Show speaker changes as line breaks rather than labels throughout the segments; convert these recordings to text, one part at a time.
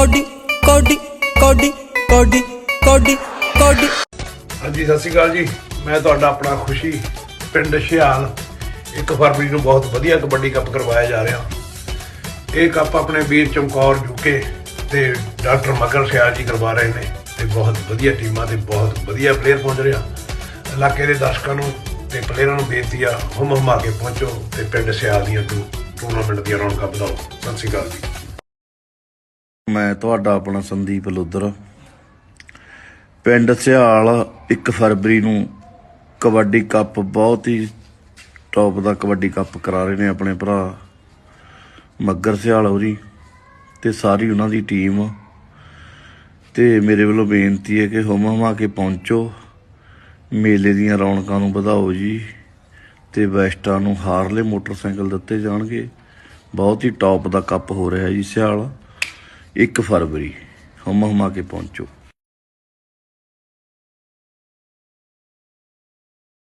Cody ਕੋਡੀ ਕੋਡੀ ਕੋਡੀ ਕੋਡੀ ਕੋਡੀ।
ਹਾਂਜੀ, ਸਤਿ ਸ਼੍ਰੀ ਅਕਾਲ ਜੀ। ਮੈਂ ਤੁਹਾਡਾ ਆਪਣਾ ਖੁਸ਼ੀ ਪਿੰਡ ਸ਼ਿਆਲ 1 ਫਰਵਰੀ ਨੂੰ ਬਹੁਤ ਵਧੀਆ ਕਬੱਡੀ ਕੱਪ ਕਰਵਾਇਆ ਜਾ ਰਿਹਾ। ਇਹ ਕੱਪ ਆਪਣੇ ਵੀਰ ਚਮਕੌਰ ਜੁਕੇ ਤੇ ਡਾਕਟਰ ਮਗਰ ਸਿਆਲ ਜੀ ਕਰਵਾ ਰਹੇ ਨੇ ਤੇ ਬਹੁਤ ਵਧੀਆ ਟੀਮਾਂ ਤੇ ਬਹੁਤ ਵਧੀਆ ਪਲੇਅਰ ਪਹੁੰਚ ਰਿਹਾ। ਇਲਾਕੇ ਦੇ ਦਰਸ਼ਕਾਂ ਨੂੰ ਤੇ ਪਲੇਅਰਾਂ ਨੂੰ ਬੇਨਤੀ ਆ ਹੁਮ ਹੁਮਾ ਕੇ ਪਹੁੰਚੋ ਤੇ ਪਿੰਡ ਸਿਆਲ ਦੀਆਂ ਟੂਰਨਾਮੈਂਟ ਦੀਆਂ ਰੌਣਕਾਂ ਵਧਾਓ। ਸਤਿ ਸ਼੍ਰੀ ਅਕਾਲ ਜੀ।
ਮੈਂ ਤੁਹਾਡਾ ਆਪਣਾ ਸੰਦੀਪ ਲੁੱਦਰ। ਪਿੰਡ ਸਿਆਲ 1 ਫਰਵਰੀ ਨੂੰ ਕਬੱਡੀ ਕੱਪ, ਬਹੁਤ ਹੀ ਟੌਪ ਦਾ ਕਬੱਡੀ ਕੱਪ ਕਰਾ ਰਹੇ ਨੇ ਆਪਣੇ ਭਰਾ ਮੱਗਰ ਸਿਹਾਲ ਹੋਰੀ ਤੇ ਸਾਰੀ ਉਹਨਾਂ ਦੀ ਟੀਮ ਤੇ ਮੇਰੇ ਵੱਲੋਂ ਬੇਨਤੀ ਹੈ ਕਿ ਹੁਮ ਹੁਮਾ ਕੇ ਪਹੁੰਚੋ। ਮੇਲੇ ਦੀਆਂ ਰੌਣਕਾਂ ਨੂੰ ਵਧਾਓ ਜੀ ਤੇ ਵੈਸਟਾਂ ਨੂੰ ਹਾਰਲੇ ਮੋਟਰਸਾਈਕਲ ਦਿੱਤੇ ਜਾਣਗੇ। ਬਹੁਤ ਹੀ ਟੌਪ ਦਾ ਕੱਪ ਹੋ ਰਿਹਾ ਜੀ ਸਿਆਲ। 1 ਫਰਵਰੀ, ਹਮ ਹਮਾ ਕੇ ਪਹੁੰਚੋ।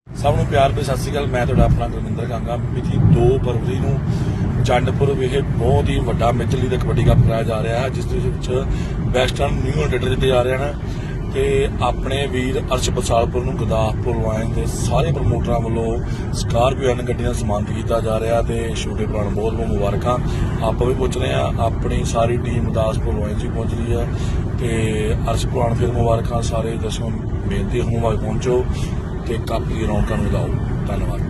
ਸਭ ਨੂੰ ਪਿਆਰ ਭਰੀ ਸਤਿ ਸ਼੍ਰੀ ਅਕਾਲ, ਮੈਂ ਤੁਹਾਡਾ ਆਪਣਾ ਗੁਰਮਿੰਦਰ ਕਾਂਗਾ ਮਿਤੀ 2 ਫਰਵਰੀ ਨੂੰ ਚੰਡਪੁਰ ਵਿਖੇ ਬਹੁਤ ਹੀ ਵੱਡਾ ਮੇਜਰ ਦਾ ਕਬੱਡੀ ਕੱਪ ਕਰਾਇਆ ਜਾ ਰਿਹਾ ਹੈ, ਜਿਸ ਦੇ ਵਿੱਚ ਵੈਸਟਰਨ ਨਿਊ ਅਡੇਟਰ ਜਿੱਤੇ ਜਾ ਰਹੇ ਹਨ। ਤੇ ਆਪਣੇ ਵੀਰ ਅਰਸ਼ ਬਸਾਲਪੁਰ ਨੂੰ ਗੁਰਦਾਸਪੁਰ ਲਾਇਨ ਦੇ ਸਾਰੇ ਪ੍ਰਮੋਟਰਾਂ ਵੱਲੋਂ ਸਕਾਰਪੀਓ ਐਨ ਗੱਡੀਆਂ ਦਾ ਸਨਮਾਨਿਤ ਕੀਤਾ ਜਾ ਰਿਹਾ ਤੇ ਛੋਟੇ ਭਰਾ ਨੂੰ ਬਹੁਤ ਬਹੁਤ ਮੁਬਾਰਕਾਂ। ਆਪਾਂ ਵੀ ਪੁੱਛ ਰਹੇ ਆ ਆਪਣੀ ਸਾਰੀ ਟੀਮ ਗੁਰਦਾਸਪੁਰ ਲਾਇਨ ਜੀ ਪਹੁੰਚ ਰਹੀ ਆ ਤੇ ਅਰਸ਼ ਭਰਾ ਫਿਰ ਮੁਬਾਰਕਾਂ, ਸਾਰੇ ਦਰਸ਼ਕਾਂ ਬੇਨਤੀ ਹੋਣ ਵਾਲੇ ਪਹੁੰਚੋ ਤੇ ਕੱਪ ਦੀ ਰੌਣਕਾਂ ਨੂੰ ਵਧਾਓ। ਧੰਨਵਾਦ।